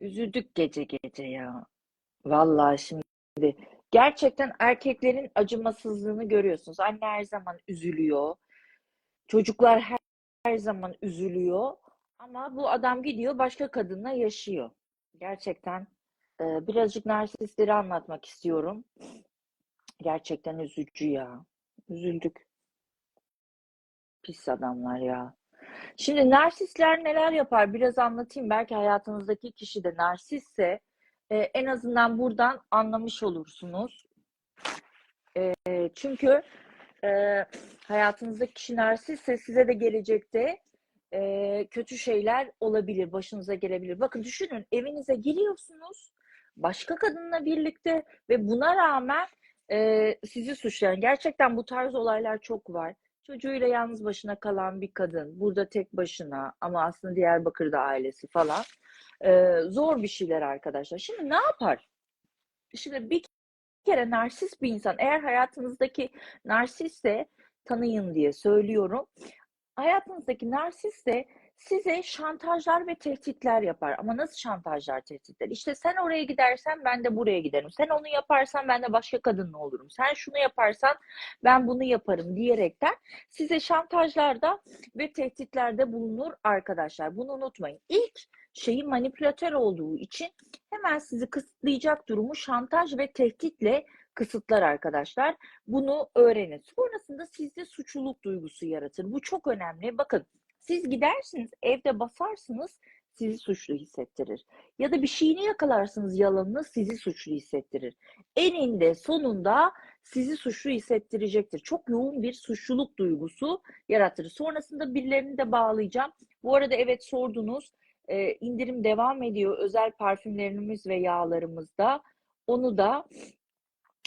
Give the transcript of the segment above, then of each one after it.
Üzüldük gece gece ya. Vallahi şimdi gerçekten erkeklerin acımasızlığını görüyorsunuz. Anne her zaman üzülüyor. Çocuklar her, her zaman üzülüyor. Ama bu adam gidiyor başka kadınla yaşıyor. Gerçekten e, birazcık narsistleri anlatmak istiyorum. Gerçekten üzücü ya. Üzüldük. Pis adamlar ya. Şimdi narsistler neler yapar? Biraz anlatayım. Belki hayatınızdaki kişi de narsistse e, en azından buradan anlamış olursunuz. E, çünkü e, hayatınızdaki kişi narsistse size de gelecekte e, kötü şeyler olabilir, başınıza gelebilir. Bakın düşünün evinize giriyorsunuz başka kadınla birlikte ve buna rağmen e, sizi suçlayan. Gerçekten bu tarz olaylar çok var. Çocuğuyla yalnız başına kalan bir kadın, burada tek başına ama aslında Diyarbakır'da ailesi falan. Ee, zor bir şeyler arkadaşlar. Şimdi ne yapar? Şimdi bir kere narsist bir insan, eğer hayatınızdaki narsistse tanıyın diye söylüyorum. Hayatınızdaki narsistse size şantajlar ve tehditler yapar. Ama nasıl şantajlar, tehditler? İşte sen oraya gidersen ben de buraya giderim. Sen onu yaparsan ben de başka kadınla olurum. Sen şunu yaparsan ben bunu yaparım diyerekten size şantajlarda ve tehditlerde bulunur arkadaşlar. Bunu unutmayın. İlk şeyi manipülatör olduğu için hemen sizi kısıtlayacak durumu şantaj ve tehditle kısıtlar arkadaşlar. Bunu öğrenin. Sonrasında sizde suçluluk duygusu yaratır. Bu çok önemli. Bakın siz gidersiniz, evde basarsınız, sizi suçlu hissettirir. Ya da bir şeyini yakalarsınız yalanını sizi suçlu hissettirir. Eninde sonunda sizi suçlu hissettirecektir. Çok yoğun bir suçluluk duygusu yaratır. Sonrasında birilerini de bağlayacağım. Bu arada evet sordunuz. Ee, indirim devam ediyor. Özel parfümlerimiz ve yağlarımızda. Onu da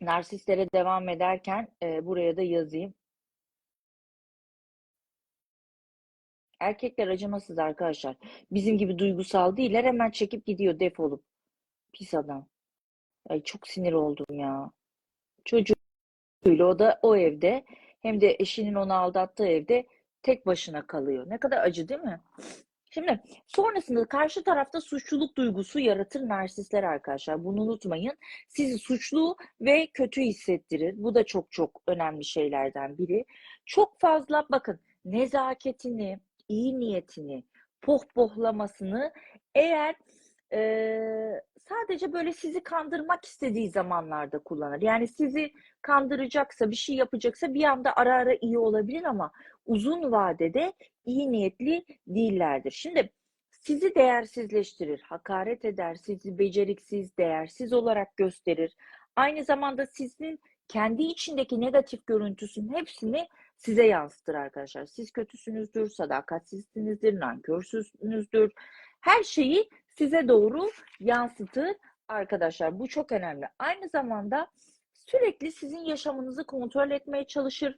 narsistlere devam ederken e, buraya da yazayım. Erkekler acımasız arkadaşlar. Bizim gibi duygusal değiller. Hemen çekip gidiyor defolup. Pis adam. Ay çok sinir oldum ya. Çocuğuyla o da o evde hem de eşinin onu aldattığı evde tek başına kalıyor. Ne kadar acı değil mi? Şimdi sonrasında karşı tarafta suçluluk duygusu yaratır narsistler arkadaşlar. Bunu unutmayın. Sizi suçlu ve kötü hissettirir. Bu da çok çok önemli şeylerden biri. Çok fazla bakın nezaketini, iyi niyetini, pohpohlamasını eğer e, sadece böyle sizi kandırmak istediği zamanlarda kullanır. Yani sizi kandıracaksa, bir şey yapacaksa bir anda ara ara iyi olabilir ama uzun vadede iyi niyetli değillerdir. Şimdi sizi değersizleştirir, hakaret eder, sizi beceriksiz, değersiz olarak gösterir. Aynı zamanda sizin kendi içindeki negatif görüntüsünün hepsini size yansıtır arkadaşlar. Siz kötüsünüzdür, sadakatsizsinizdir, nankörsüzsünüzdür. Her şeyi size doğru yansıtır arkadaşlar. Bu çok önemli. Aynı zamanda sürekli sizin yaşamınızı kontrol etmeye çalışır.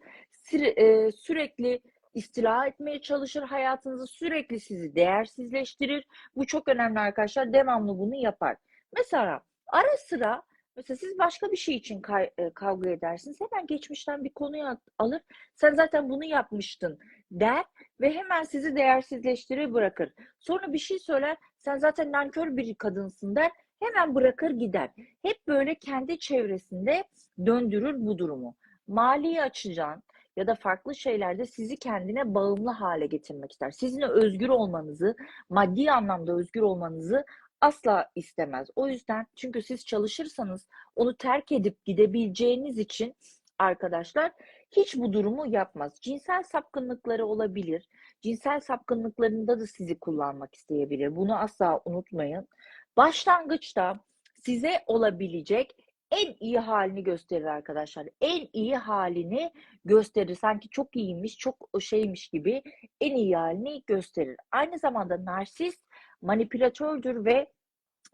E, sürekli istila etmeye çalışır. Hayatınızı sürekli sizi değersizleştirir. Bu çok önemli arkadaşlar. Devamlı bunu yapar. Mesela ara sıra Mesela siz başka bir şey için e, kavga edersiniz. Hemen geçmişten bir konuyu alır. Sen zaten bunu yapmıştın der ve hemen sizi değersizleştirir bırakır. Sonra bir şey söyler. Sen zaten nankör bir kadınsın der. Hemen bırakır gider. Hep böyle kendi çevresinde döndürür bu durumu. Mali açıdan ya da farklı şeylerde sizi kendine bağımlı hale getirmek ister. Sizin özgür olmanızı, maddi anlamda özgür olmanızı asla istemez. O yüzden çünkü siz çalışırsanız onu terk edip gidebileceğiniz için arkadaşlar hiç bu durumu yapmaz. Cinsel sapkınlıkları olabilir. Cinsel sapkınlıklarında da sizi kullanmak isteyebilir. Bunu asla unutmayın. Başlangıçta size olabilecek en iyi halini gösterir arkadaşlar. En iyi halini gösterir. Sanki çok iyiymiş, çok şeymiş gibi en iyi halini gösterir. Aynı zamanda narsist manipülatördür ve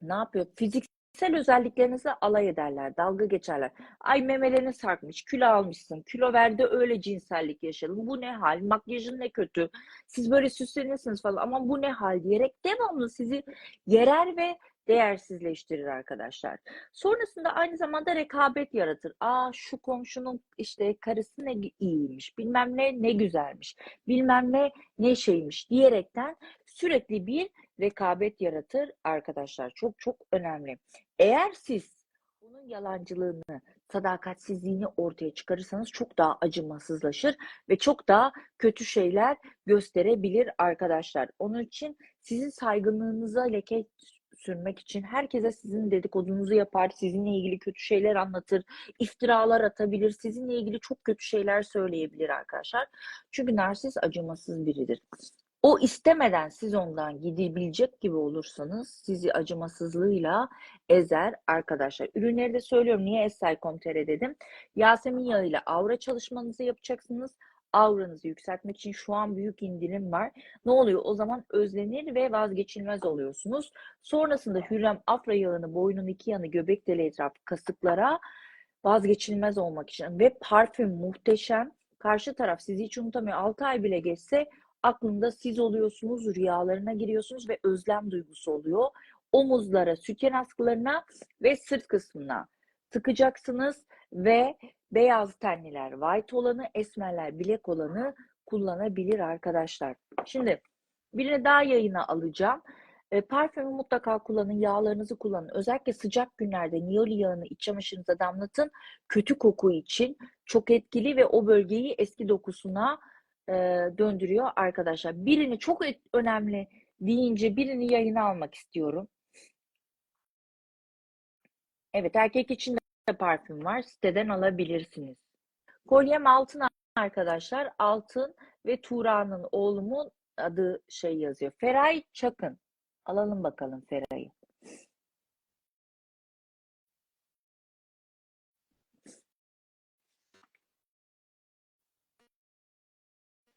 ne yapıyor? Fiziksel özelliklerinizi alay ederler, dalga geçerler. Ay memelerini sarkmış, kilo almışsın, kilo verdi öyle cinsellik yaşadın. Bu ne hal? Makyajın ne kötü? Siz böyle süslenirsiniz falan ama bu ne hal diyerek devamlı sizi yerer ve değersizleştirir arkadaşlar. Sonrasında aynı zamanda rekabet yaratır. Aa şu komşunun işte karısı ne iyiymiş, bilmem ne ne güzelmiş, bilmem ne ne şeymiş diyerekten sürekli bir rekabet yaratır arkadaşlar. Çok çok önemli. Eğer siz onun yalancılığını, sadakatsizliğini ortaya çıkarırsanız çok daha acımasızlaşır ve çok daha kötü şeyler gösterebilir arkadaşlar. Onun için sizin saygınlığınıza leke sürmek için herkese sizin dedikodunuzu yapar, sizinle ilgili kötü şeyler anlatır, iftiralar atabilir, sizinle ilgili çok kötü şeyler söyleyebilir arkadaşlar. Çünkü narsist acımasız biridir. O istemeden siz ondan gidebilecek gibi olursanız sizi acımasızlığıyla ezer arkadaşlar. Ürünleri de söylüyorum. Niye Essay.com.tr dedim. Yasemin yağı ile aura çalışmanızı yapacaksınız. Auranızı yükseltmek için şu an büyük indirim var. Ne oluyor? O zaman özlenir ve vazgeçilmez oluyorsunuz. Sonrasında Hürrem Afra yağını boynun iki yanı göbek deli etrafı kasıklara vazgeçilmez olmak için ve parfüm muhteşem. Karşı taraf sizi hiç unutamıyor. 6 ay bile geçse aklında siz oluyorsunuz, rüyalarına giriyorsunuz ve özlem duygusu oluyor. Omuzlara, sütyen askılarına ve sırt kısmına tıkacaksınız ve beyaz tenliler white olanı, esmerler bilek olanı kullanabilir arkadaşlar. Şimdi birini daha yayına alacağım. E, parfümü mutlaka kullanın, yağlarınızı kullanın. Özellikle sıcak günlerde niyoli yağını iç çamaşırınıza damlatın. Kötü koku için çok etkili ve o bölgeyi eski dokusuna e, döndürüyor arkadaşlar. Birini çok önemli deyince birini yayına almak istiyorum. Evet, erkek için de parfüm var. Siteden alabilirsiniz. Kolyem altın arkadaşlar. Altın ve Tuğra'nın oğlumun adı şey yazıyor. Feray Çakın. Alalım bakalım Feray'ı.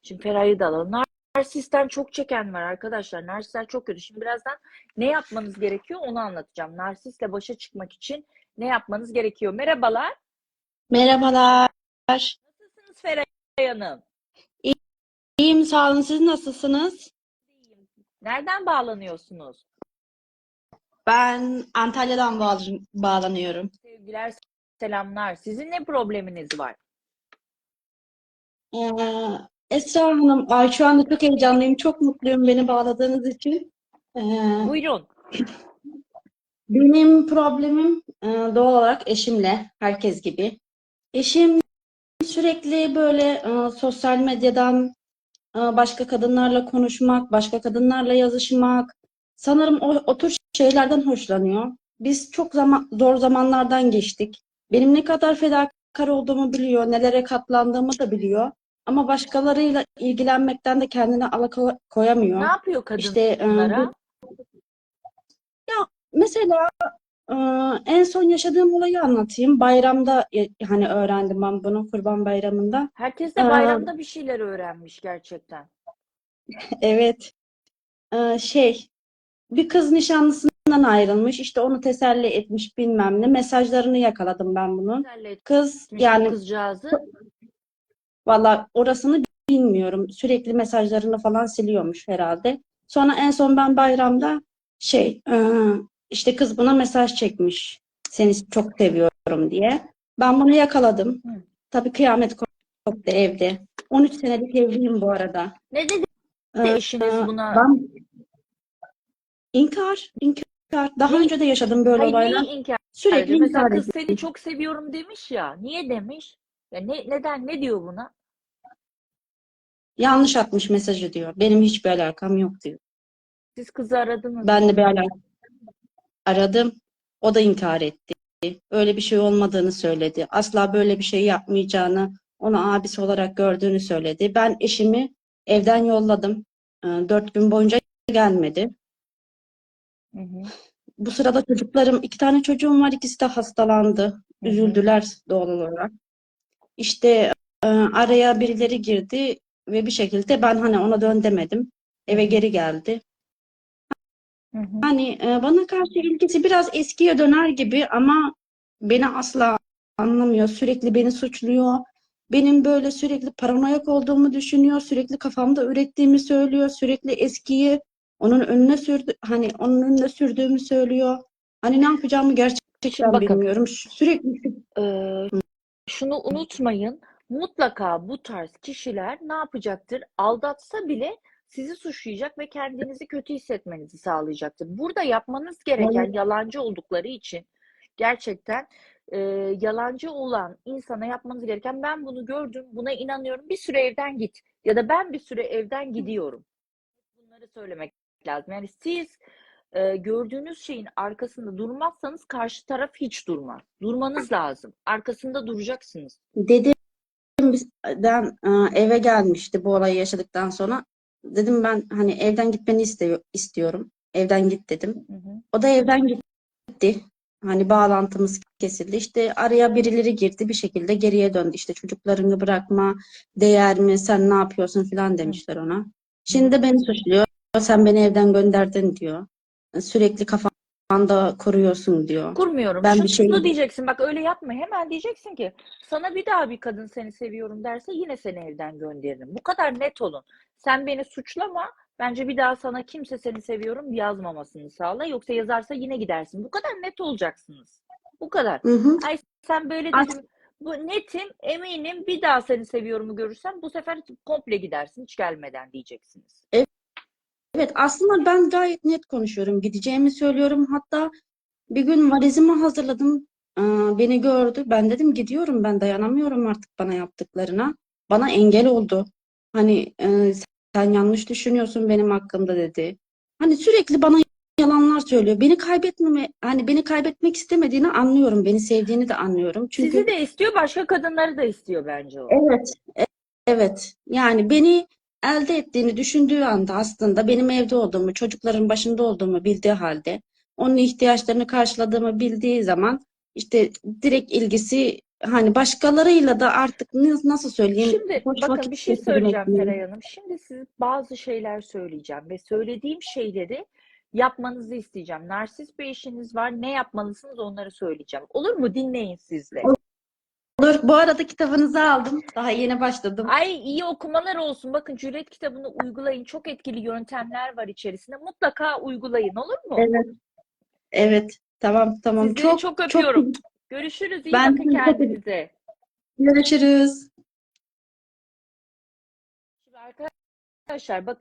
Şimdi Feray'ı da alalım. Narsisten çok çeken var arkadaşlar. Narsistler çok kötü. Şimdi birazdan ne yapmanız gerekiyor onu anlatacağım. Narsistle başa çıkmak için ne yapmanız gerekiyor? Merhabalar. Merhabalar. Nasılsınız Feray Hanım? İyiyim, sağ olun. Siz nasılsınız? İyiyim. Nereden bağlanıyorsunuz? Ben Antalya'dan bağlanıyorum. Sevgiler, selamlar. Sizin ne probleminiz var? Ee, Esra Hanım, ay şu anda çok heyecanlıyım, çok mutluyum beni bağladığınız için. Ee, Buyurun. benim problemim e, doğal olarak eşimle, herkes gibi. Eşim sürekli böyle e, sosyal medyadan e, başka kadınlarla konuşmak, başka kadınlarla yazışmak, sanırım o, o tür şeylerden hoşlanıyor. Biz çok zaman, zor zamanlardan geçtik. Benim ne kadar fedakar olduğumu biliyor, nelere katlandığımı da biliyor. Ama başkalarıyla ilgilenmekten de kendine alıkoyamıyor. Ne yapıyor İşte e, kadınlara? Mesela e, en son yaşadığım olayı anlatayım. Bayramda e, hani öğrendim ben bunu Kurban Bayramı'nda. Herkes de Ee, bayramda bir şeyler öğrenmiş gerçekten. Evet. E, şey bir kız nişanlısından ayrılmış. İşte onu teselli etmiş bilmem ne. Mesajlarını yakaladım ben bunun. Etmiş Kız yani kızcağızı. Valla orasını bilmiyorum. Sürekli mesajlarını falan siliyormuş herhalde. Sonra en son ben bayramda şey e, işte kız buna mesaj çekmiş. Seni çok seviyorum diye. Ben bunu yakaladım. Hı. Tabii kıyamet koptu evde. 13 senelik evliyim bu arada. Ne dedi Ee, eşiniz buna? ben inkar, inkar. Daha Ne- önce de yaşadım böyle Hayır, olaylar. inkar Sürekli? Mesela inkar kız ediyor. seni çok seviyorum demiş ya. Niye demiş? Ya ne, neden? Ne diyor buna? Yanlış atmış mesajı diyor. Benim hiçbir alakam yok diyor. Siz kızı aradınız mı? Ben de bir alakam aradım. O da inkar etti. Öyle bir şey olmadığını söyledi. Asla böyle bir şey yapmayacağını, onu abisi olarak gördüğünü söyledi. Ben eşimi evden yolladım. Ee, Dört gün boyunca gelmedi. Hı hı. Bu sırada çocuklarım, iki tane çocuğum var, ikisi de hastalandı. Hı hı. Üzüldüler doğal olarak. İşte e, araya birileri girdi ve bir şekilde ben hani ona dön demedim. Eve geri geldi. Hı hı. Hani e, bana karşı ilgisi biraz eskiye döner gibi ama beni asla anlamıyor. Sürekli beni suçluyor. Benim böyle sürekli paranoyak olduğumu düşünüyor. Sürekli kafamda ürettiğimi söylüyor. Sürekli eskiyi onun önüne sürdü hani onun önüne sürdüğümü söylüyor. Hani ne yapacağımı gerçekten Şimdi bakın. bilmiyorum. Sürekli Ee, şunu unutmayın. Mutlaka bu tarz kişiler ne yapacaktır? Aldatsa bile sizi suçlayacak ve kendinizi kötü hissetmenizi sağlayacaktır. Burada yapmanız gereken yalancı oldukları için gerçekten e, yalancı olan insana yapmanız gereken ben bunu gördüm, buna inanıyorum. Bir süre evden git ya da ben bir süre evden gidiyorum. Bunları söylemek lazım. Yani siz e, gördüğünüz şeyin arkasında durmazsanız karşı taraf hiç durmaz. Durmanız lazım. Arkasında duracaksınız. Dedim bizden e, eve gelmişti bu olayı yaşadıktan sonra. Dedim ben hani evden gitmeni istiyor, istiyorum. Evden git dedim. Hı hı. O da evden gitti. Hani bağlantımız kesildi. İşte araya birileri girdi bir şekilde geriye döndü. İşte çocuklarını bırakma, değer mi, sen ne yapıyorsun falan demişler ona. Şimdi de beni suçluyor. Sen beni evden gönderdin diyor. Sürekli kafanda koruyorsun diyor. Kurmuyorum. Ben Şunu, bir şey- şunu diyeceksin. Bak öyle yapma. Hemen diyeceksin ki sana bir daha bir kadın seni seviyorum derse yine seni evden gönderirim. Bu kadar net olun. Sen beni suçlama. Bence bir daha sana kimse seni seviyorum yazmamasını sağla. Yoksa yazarsa yine gidersin. Bu kadar net olacaksınız. Bu kadar. Hı hı. Ay sen böyle dedim. Bu netim, eminim bir daha seni seviyorumu görürsem bu sefer komple gidersin hiç gelmeden diyeceksiniz. Evet aslında ben gayet net konuşuyorum. Gideceğimi söylüyorum. Hatta bir gün valizimi hazırladım. Ee, Beni gördü. Ben dedim gidiyorum ben dayanamıyorum artık bana yaptıklarına. Bana engel oldu. Hani e, sen yanlış düşünüyorsun benim hakkımda dedi. Hani sürekli bana yalanlar söylüyor. Beni kaybetmeme, hani beni kaybetmek istemediğini anlıyorum. Beni sevdiğini de anlıyorum. Çünkü Sizi de istiyor, başka kadınları da istiyor bence o. Evet, e- evet. Yani beni elde ettiğini düşündüğü anda aslında benim evde olduğumu, çocukların başında olduğumu bildiği halde, onun ihtiyaçlarını karşıladığımı bildiği zaman işte direkt ilgisi hani başkalarıyla da artık nasıl söyleyeyim Şimdi bakın bir şey söyleyeceğim? Feray Hanım. Şimdi size bazı şeyler söyleyeceğim ve söylediğim şeyleri yapmanızı isteyeceğim. Narsist bir eşiniz var. Ne yapmalısınız onları söyleyeceğim. Olur mu? Dinleyin siz de. Olur. Bu arada kitabınızı aldım. Daha yeni başladım. Ay iyi okumalar olsun. Bakın Cüret kitabını uygulayın. Çok etkili yöntemler var içerisinde. Mutlaka uygulayın. Olur mu? Evet. Evet. Tamam, tamam. Sizleri Çok çok çok öpüyorum. Görüşürüz. İyi Ben bakın çok- kendinize. görüşürüz. Arkadaşlar bakın